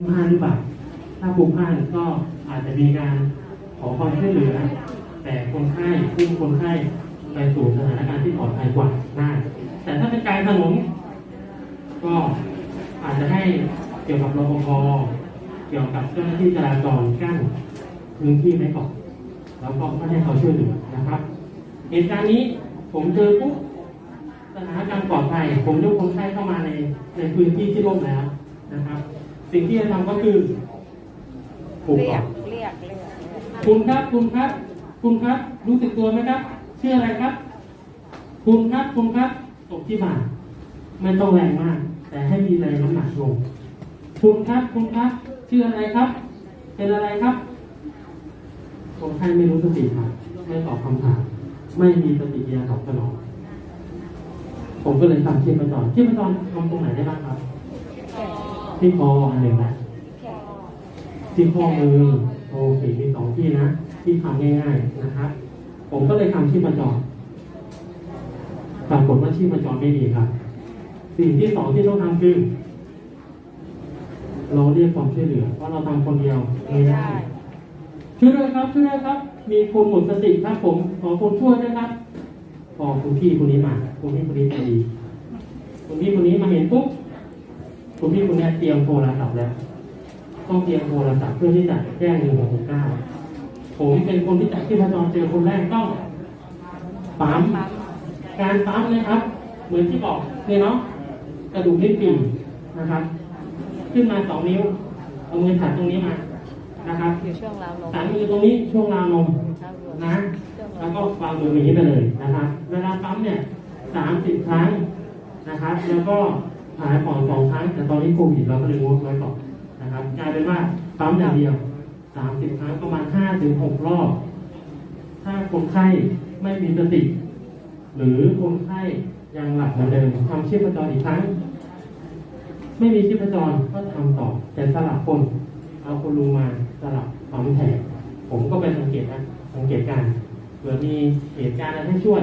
พลาหรือเปล่าถ้าพลุกพลาก็อาจจะมีการขอความช่วยเหลือ แต่คนไข้พุ่งคนไข้ไปสู่สถานการณ์ที่ปลอดภัยกว่าได้แต่ถ้าเป็นการถนนก็อาจจะให้เกี่ยวกับรปภเกี่ยวกับเจ้าหน้าที่จราจรกั้นพื้นที่ไว้ก่อนแล้วก็ให้เขาช่วยเหลือนะครับ เหตุการณ์นี้ผมเจอปุ๊บสถานการณ์ปลอดภัย ผมยกคนไข้เข้ามาในในพื้นที่ที่ร่มแล้วนะครับ สิ่งที่จะทำก็คือปลูกเรีก่ยอกนเรียกเรียกเรียกคุณครับคุณครับ คุณครับ รู้สึกตัวไหมครับชื่ออะไรครับ คุณครับคุณครับตกที่บ่าไม่ต้องแรงมาก แต่ให้มีแรงน้ำหนักลงคุณครับคุณครับชื่ออะไรครับ เป็นอะไรครับคนไข้ไม่รู้สติครับไม่ตอบคำถาม ไม่มีปฏิกิริยาตอบสนองผมก็เลยทำชีพจรชีพจรทำตรงไหนได้บ้างครับแขน ที่คออันหนึ่งนะแขนที่ข้อมือโอเคมีสองที่นะ ที่ทำง่ายๆนะครับผมก็เลยทำชีพจรปรากฏว่าชีพจรไม่ดีครับ สิ่งที่สองที่ต้องทำคือ เราเรียกความช่วยเหลือเพราะเราทำคนเดียวไม่ไม่ได้ได้ช่วยด้วยครับช่วยด้วยครับ มีคนหมดสติครับผมขอคนช่วยด้วยครับพอคุณพี่คนนี้มาคุณพี่คนนี้ใจดีคุณพี่คนนี้มาเห็นปุ๊บ คุณพี่คนนี้เตรียมโทรศัพท์แล้วต้องเตรียมโทรศัพท์เพื่อที่จะแจ้งหนึ่งหกหกเก้าผมเป็นคนที่จัดที่พจรเจอคนแรกต้องปั๊มปั๊มการปั๊มนะครับ เหมือนที่บอกเนี่ยเนาะกระดูกนิ้วปี่นะครับ ขึ้นมาสองนิ้ว เอามือถัดตรงนี้มานะครับอยู่ช่วงราวนมสันมือตรงนี้ช่วงราวนมครับผมนะแล้วก็วางมืออย่างนี้ไปเลยนะครับเวลาปั๊มเนี่ยสามสิบครั้งนะครับ แล้วก็ หายผ่อนสองครั้ง แต่ตอนนี้โควิดเราก็เลยงดไว้ก่อนนะครับกลายเป็นว่าปั๊มอย่างเดียวสามสิบครั้งประมาณห้าถึงหกรอบ ถ้าคนไข้ไม่มีสติ หรือคนไข้ยังหลับเหมือนเดิมทำชีพจรอีกครั้ง ไม่มีชีพจรก็ทำต่อ แต่สลับคน เอาคนลุงมาสลับปั๊มแทนผมก็ไปสังเกตนะสังเกตการเผื่อมีเหตุการณ์อะไรให้ช่วย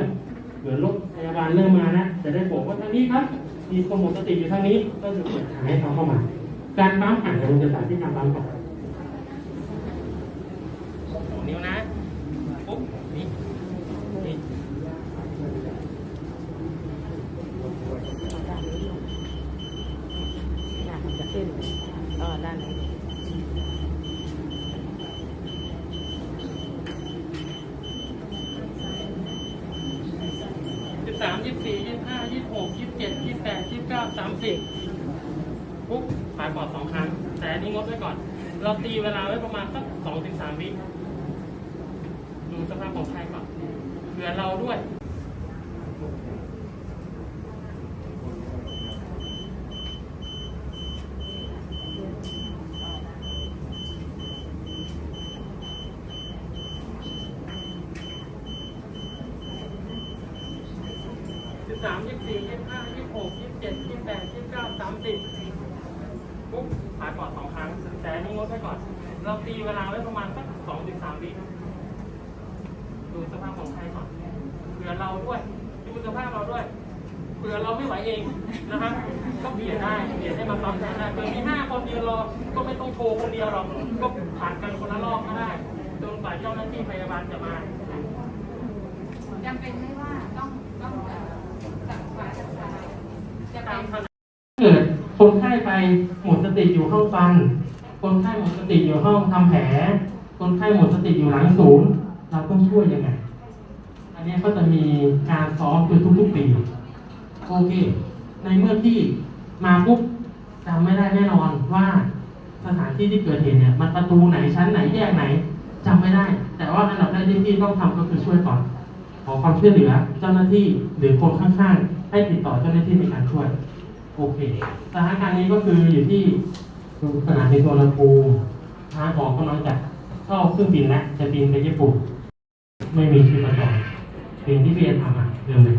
เผื่อรถพยาบาลเริ่มมานะจะได้บอกว่าทางนี้ครับ มีคนหมดสติอยู่ทางนี้ ก็จะเปิดทางให้เขาเข้ามา การปั๊มผ่านเดี๋ยวเราจะสาธิตการปั๊มก่อนสองนิ้วนะปุ๊บนี่นี่น่ะจะขึ้นอ๋อด้านนี้ สิบสามยี่สี่ยี่ห้ายี่หกยี่เจ็ดยี่แปดยี่เก้าสามสิบปุ๊บขายปอดสองครั้ง แต่อันนี้งดไว้ก่อน เราตีเวลาไว้ประมาณสักสองถึงสามวิดูสภาพของไข้ก่อนเผื่อเราด้วย สิบสามยี่สิบสี่ยี่สิบห้ายี่สิบหกยี่สิบเจ็ดยี่สิบแปดยี่สิบเก้าสามสิบปุ๊บผ่านก่อนสองครั้ง แต่อันนี้งดไว้ก่อน เราตีเวลาไว้ประมาณสักสองถึงสามวิดูสภาพของไข้ก่อนเผื่อเราด้วย ดูสภาพเราด้วยเผื่อเราไม่ไหวเองนะครับก็เปลี่ยนได้เปลี่ยนให้มาปั๊มแทนได้เผื่อมีห้าคนยืนรอก็ไม่ต้องโทรคนเดียวหรอกก็ผ่านกันคนละรอบก็ได้จนกว่าเจ้าหน้าที่พยาบาลจะมาจำเป็นไม่ว่าต้องต้องฟ้าสั่งฟ้าจะ ตาม เกิดคนไข้ไปหมดสติอยู่ห้องฟัน คนไข้หมดสติอยู่ห้องทำแผล คนไข้หมดสติอยู่หลังศูนย์เราต้องช่วยยังไง อันนี้ก็จะมีการซ้อมคือทุกๆปี โอเค ในเมื่อที่มาปุ๊บจำไม่ได้แน่นอนว่าสถานที่ที่เกิดเหตุเนี่ยมันประตูไหนชั้นไหนแยกไหนจำไม่ได้ แต่ว่าอันดับแรกที่พี่ต้องทำก็คือช่วยก่อน ขอความช่วยเหลือเจ้าหน้าที่หรือคนข้างๆ ให้ติดต่อเจ้าหน้าที่ในการช่วย โอเคสถานการณ์นี้ก็คืออยู่ที่สนามบินสุวรรณภูมิทางออกกำลังจะเข้าเครื่องบินแล้วจะบินไปญี่ปุ่น ไม่มีชีพจรสิ่งที่พี่เอ็นทำอะเรื่องเลย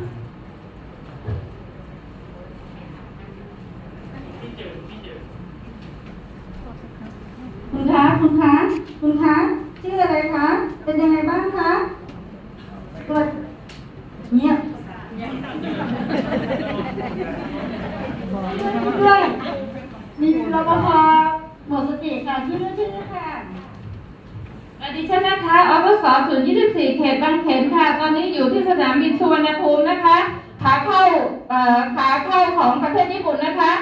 คุณคะ คุณคะ คุณคะ ชื่ออะไรคะ เป็นยังไงบ้างคะเกิดเงียบ ด้วยมีรปภหมดสชื่อชื่อค่ะเอ่อดิฉันนะคะอปสศูนย์ยี่สิบสี่เขตบางเขนค่ะ ตอนนี้อยู่ที่สนามบินสุวรรณภูมินะคะ ขาเข้าขาเข้าของประเทศญี่ปุ่นนะคะ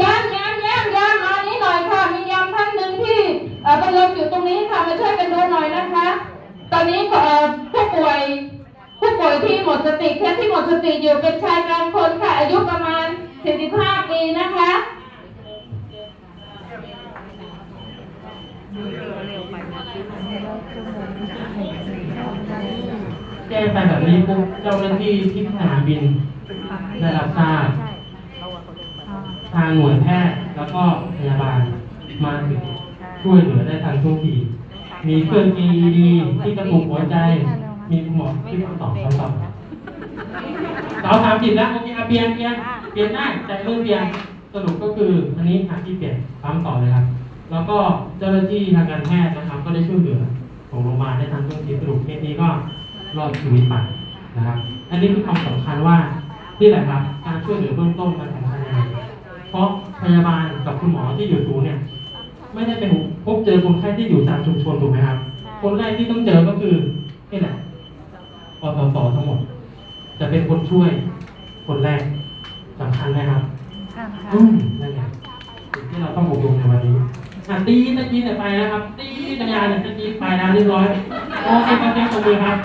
ย้ำย้ำย้ำย้ำมานี้หน่อยค่ะ มียามท่านหนึ่งที่เป็นลมอยู่ตรงนี้ค่ะ มาช่วยกันดูหน่อยนะคะ ตอนนี้ผู้ป่วย ผู้ป่วยที่หมดสติเคสที่หมดสติอยู่เป็นชายกลางคนค่ะ อายุประมาณ 45 ปีนะคะแจ้งไปแบบนี้ปุ๊บเจ้าหน้าที่ที่สนามบินได้รับทราบทางหน่วยแพทย์แล้วก็พยาบาลมาถึงช่วยเหลือได้ทันท่วงทีมีเครื่อง AED ที่กระตุกหัวใจ มีหมอที่มาตอบคำตอบเราสามสิบแล้วโอเคเอาเปลี่ยนเปลี่ยนเปลี่ยนได้แต่เรื่องเปลี่ยนสรุปก็คืออันนี้หาที่เปลี่ยนปั๊มต่อเลยครับ แล้วก็เจ้าหน้าที่ทางการแพทย์นะครับ ก็ได้ช่วยเหลือของโรงพยาบาลได้ทันท่วงทีสรุปเคสนี้ก็รอดชีวิตไปนะครับ อันนี้คือความสำคัญว่าที่แหละครับ การช่วยเหลือเบื้องต้นมันสำคัญยังไงเพราะพยาบาลกับคุณหมอที่อยู่ศูนย์เนี่ย ไม่ได้เป็นพบเจอคนไข้ที่อยู่ตามชุมชนถูกไหมครับ คนแรกที่ต้องเจอก็คือนี่แหละ ปตสทั้งหมด จะเป็นคนช่วยคนแรกสำคัญไหมครับอืมนั่นไงสิ่งที่เราต้องอบรมในวันนี้อะตีตะกี้เนี่ยไปนะครับ ตีจักรยานเนี่ยตะกี้ไปแล้วเรียบร้อยโอเคครับเรียบร้อยครับ